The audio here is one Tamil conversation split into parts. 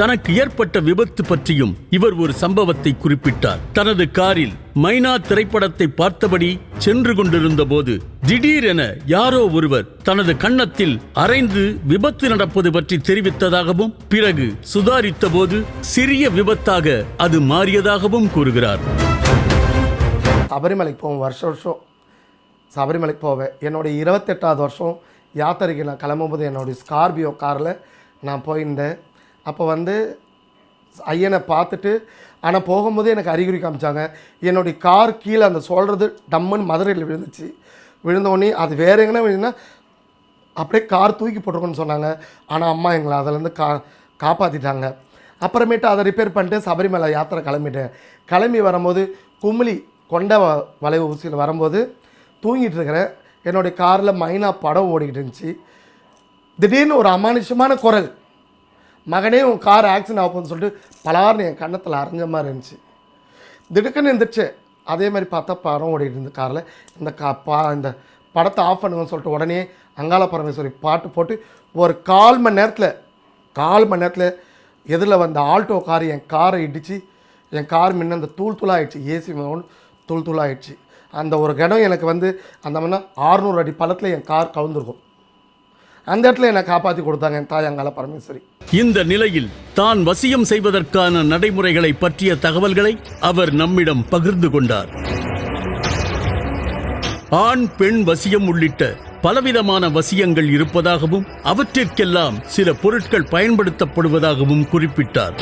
தனக்கு ஏற்பட்ட விபத்து பற்றியும் இவர் ஒரு சம்பவத்தை குறிப்பிட்டார். தனது காரில் மைனா திரைப்படத்தை பார்த்தபடி சென்று கொண்டிருந்த போது திடீரென யாரோ ஒருவர் தனது கன்னத்தில் அரைந்து விபத்து நடப்பது பற்றி தெரிவித்ததாகவும் பிறகு சுதாரித்த போது சிறிய விபத்தாக அது மாறியதாகவும் கூறுகிறார். சபரிமலைக்கு போவேன் வருஷம் வருஷம் சபரிமலைக்கு போவேன். என்னுடைய இருபத்தெட்டாவது வருஷம் யாத்திரைக்கு நான் கிளம்பும்போது என்னுடைய ஸ்கார்பியோ காரில் நான் போயிருந்தேன். அப்போ வந்து ஐயனை பார்த்துட்டு ஆனால் போகும்போது எனக்கு அறிகுறி காமிச்சாங்க. என்னுடைய கார் கீழே அந்த சொல்கிறது டம்முன்னு மதுரையில் விழுந்துச்சு. விழுந்தோடனே அது வேறு எங்கன்னா விழுதுன்னா அப்படியே கார் தூக்கி போட்டிருக்கோன்னு சொன்னாங்க. ஆனால் அம்மா எங்களை அதிலேருந்து கா காப்பாற்றிட்டாங்க அப்புறமேட்டு அதை ரிப்பேர் பண்ணிட்டு சபரிமலை யாத்திரை கிளம்பிட்டேன். கிளம்பி வரும்போது கும்மிளி கொண்ட வ- வளைவு ஊசியில் வரும்போது தூங்கிட்டு இருக்கிறேன். என்னுடைய காரில் மைனா படம் ஓடிக்கிட்டு இருந்துச்சு. திடீர்னு ஒரு அமானுஷமான குரல். மகனே உன் கார் ஆக்சிடென்ட் ஆகும்னு சொல்லிட்டு பலார்னு என் கன்னத்தில் அரைஞ்ச மாதிரி இருந்துச்சு. திடுக்குன்னு இருந்துச்சு அதே மாதிரி பார்த்தா படம் ஓடிட்டு இருந்த காரில் இந்த கா பா இந்த படத்தை ஆஃப் பண்ணுங்கன்னு சொல்லிட்டு உடனே அங்காள பரமேஸ்வரி பாட்டு போட்டு ஒரு கால் மணி நேரத்தில் கால் மணி நேரத்தில் எதிரில் வந்த ஆல்டோ கார் என் காரை இடித்து என் கார் முன்ன அந்த தூள் தூளாகிடுச்சு ஏசி தூள் தூளாகிடுச்சு அந்த ஒரு இடம் எனக்கு வந்து அந்த மாதிரினா ஆறுநூறு அடி பள்ளத்தில் என் கார் கவுந்துருக்கும். அந்த இடத்துல என்னை காப்பாற்றி கொடுத்தாங்க என் தாயங்கால பரமேஸ்வரி. இந்த நிலையில் தான் வசியம் செய்வதற்கான நடைமுறைகளை பற்றிய தகவல்களை அவர் நம்மிடம் பகிர்ந்து கொண்டார். ஆண் பெண் வசியம் உள்ளிட்ட பலவிதமான வசியங்கள் இருப்பதாகவும் அவற்றிற்கெல்லாம் சில பொருட்கள் பயன்படுத்தப்படுவதாகவும் குறிப்பிட்டார்.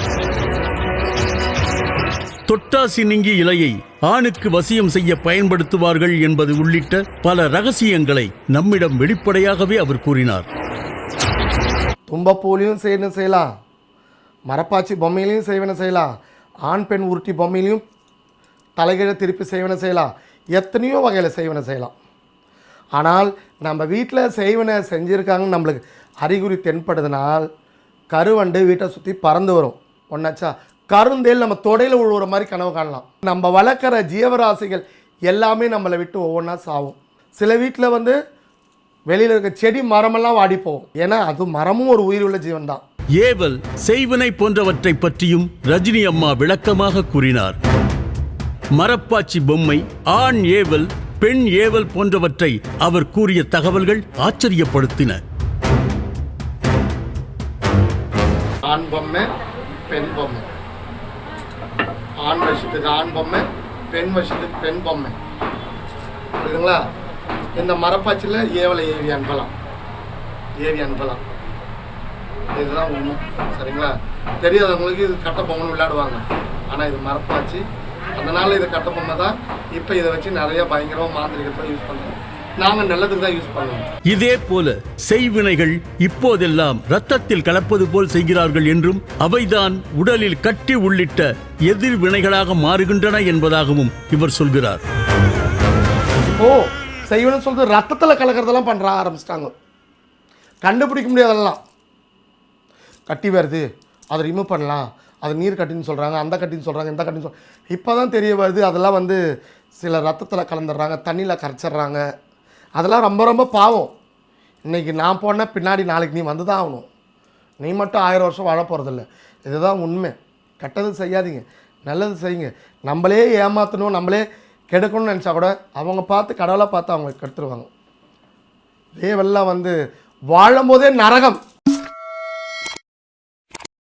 தொட்டாசி நீங்கி இலையை ஆணுக்கு வசியம் செய்ய பயன்படுத்துவார்கள் என்பது உள்ளிட்ட பல ரகசியங்களை நம்மிடம் வெளிப்படையாகவே அவர் கூறினார். தும்பப்பூலையும் செய்யணும் செய்யலாம். மரப்பாச்சி பொம்மையிலையும் செய்வன செய்யலாம். ஆண் பெண் உருட்டி பொம்மையிலையும் தலைகீழ திருப்பி செய்வன செய்யலாம். எத்தனையோ வகையில் செய்வன செய்யலாம். ஆனால் நம்ம வீட்டில் செய்வன செஞ்சுருக்காங்கன்னு நம்மளுக்கு அறிகுறி தென்படுதுனால் கருவண்டு வீட்டை சுற்றி பறந்து வரும். ஒன்றாச்சா கருந்தேல் நம்ம தொடையில் விழுவுற மாதிரி கனவு காணலாம். நம்ம வளர்க்குற ஜீவராசிகள் எல்லாமே நம்மளை விட்டு ஒவ்வொன்றா சாவும். சில வீட்டில் வந்து வெளியில் இருக்க செடி மரமெல்லாம் வாடி போகும். ஏன்னா அது மரமும் ஒரு உயிருள்ள ஜீவன் தான் ஏவல் செய்வினை போன்றவற்றை பற்றியும் ரஜினி அம்மா விளக்கமாக கூறினார். மரப்பாச்சி பொம்மை ஆண் ஏவல் பெண் ஏவல் போன்றவற்றை அவர் கூறிய தகவல்கள் ஆச்சரியப்படுத்தின. ஆண் பொம்மை பெண் பொம்மை. ஆண் வருஷத்துக்கு ஆண் பொம்மை பெண் வருஷத்துக்கு பெண் பொம்மை. புரியுதுங்களா? இந்த மரப்பாச்சியில் ஏவலை ஏவி அனுப்பலாம். ஏவி அனுப்பலாம். இதுதான் உண்மை. சரிங்களா? தெரியாதவங்களுக்கு இது கட்ட பொம்மைன்னு விளையாடுவாங்க. ஆனால் இது மரப்பாச்சு. அதனால் இது கட்ட பொம்மை தான் இப்போ இதை வச்சு நிறைய பயங்கரமாக மாந்திரிகத்தை யூஸ் பண்ணுறாங்க நாங்கள் நல்லதுக்கு தான் யூஸ் பண்ணுவோம் இதே போல செய்வினைகள் இப்போதெல்லாம் இரத்தத்தில் கலப்பது போல் செய்கிறார்கள் என்றும் அவைதான் உடலில் கட்டி உள்ளிட்ட எதிர்வினைகளாக மாறுகின்றன என்பதாகவும் இவர் சொல்கிறார். ஓ செய்வனு சொல்றது ரத்தத்தில் கலக்கிறதெல்லாம் பண்ணுற ஆரம்பிச்சிட்டாங்க. கண்டுபிடிக்க முடியாதெல்லாம். கட்டி வருது அதை ரிமூவ் பண்ணலாம் அது நீர் கட்டின்னு சொல்கிறாங்க அந்த கட்டின்னு சொல்கிறாங்க இந்த கட்டின்னு சொல் இப்போ தான் தெரிய வருது அதெல்லாம் வந்து சில ரத்தத்தில் கலந்துடுறாங்க தண்ணியில் கரைச்சிடுறாங்க. அதெல்லாம் ரொம்ப ரொம்ப பாவம். இன்றைக்கி நான் போனால் பின்னாடி நாளைக்கு நீ வந்து தான் ஆகணும். நீ மட்டும் ஆயிரம் வருஷம் வாழ போகிறதில்ல இதுதான் உண்மை. கெட்டது செய்யாதீங்க. நல்லது செய்யுங்க. நம்மளே ஏமாற்றணும் நம்மளே கெடுக்கணும்னு நினச்சா கூட அவங்க பார்த்து கடவுளை பார்த்து அவங்க கெடுத்துருவாங்க. தேவெல்லாம் வந்து வாழும்போதே நரகம்.